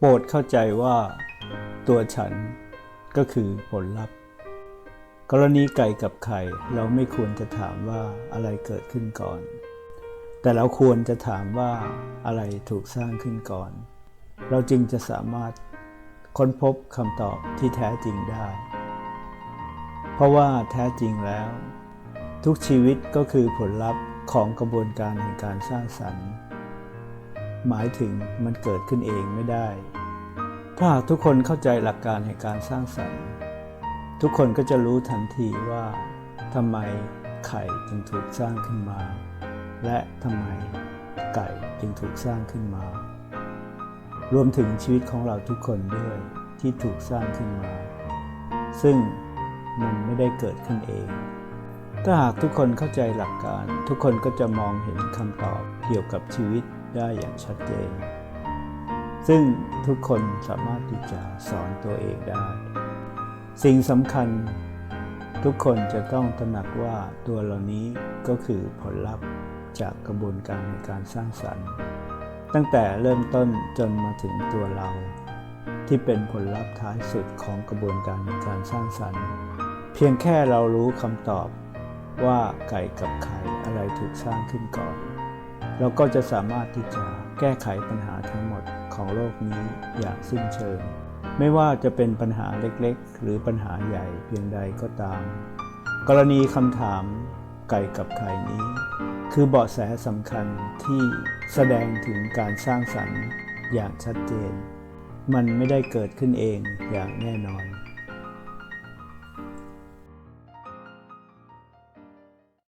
โปรดเข้าใจว่าตัวฉันก็คือผลลัพธ์ กรณีไก่กับไข่เราไม่ควรจะถามว่าอะไรเกิดขึ้นก่อน แต่เราควรจะถามว่าอะไรถูกสร้างขึ้นก่อน เราจึงจะสามารถค้นพบคำตอบที่แท้จริงได้ เพราะว่าแท้จริงแล้ว ทุกชีวิตก็คือผลลัพธ์ของกระบวนการแห่งการสร้างสรรค์ หมายถึงมันเกิดขึ้นเองไม่ได้ ถ้าหากทุกคนเข้าใจหลักการแห่งการสร้างสรรค์ ทุกคนก็จะรู้ทันทีว่าทำไมไข่จึงถูกสร้างขึ้นมา และทำไมไก่จึงถูกสร้างขึ้นมา รวมถึงชีวิตของเราทุกคนด้วยที่ถูกสร้างขึ้นมา ซึ่งมันไม่ได้เกิดขึ้นเอง ถ้าหากทุกคนเข้าใจหลักการ ทุกคนก็จะมองเห็นคำตอบเกี่ยวกับชีวิต ได้อย่างชัดเจน ซึ่งทุกคนสามารถที่จะสอนตัวเองได้ สิ่งสำคัญทุกคนจะต้องตระหนักว่าตัวเหล่านี้ก็คือผลลัพธ์จากกระบวนการในการสร้างสรรค์ ตั้งแต่เริ่มต้นจนมาถึงตัวเรา ที่เป็นผลลัพธ์ท้ายสุดของกระบวนการในการสร้างสรรค์ เพียงแค่เรารู้คำตอบว่าไก่กับไข่อะไรถูกสร้างขึ้นก่อน เราก็จะสามารถที่จะแก้ไขปัญหาทั้งหมดของโลกนี้อย่างสิ้นเชิง ไม่ว่าจะเป็นปัญหาเล็กๆ หรือปัญหาใหญ่เพียงใดก็ตาม กรณีคำถามไก่กับไข่นี้ คือเบาะแสสำคัญที่แสดงถึงการสร้างสรรค์อย่างชัดเจน มันไม่ได้เกิดขึ้นเองอย่างแน่นอน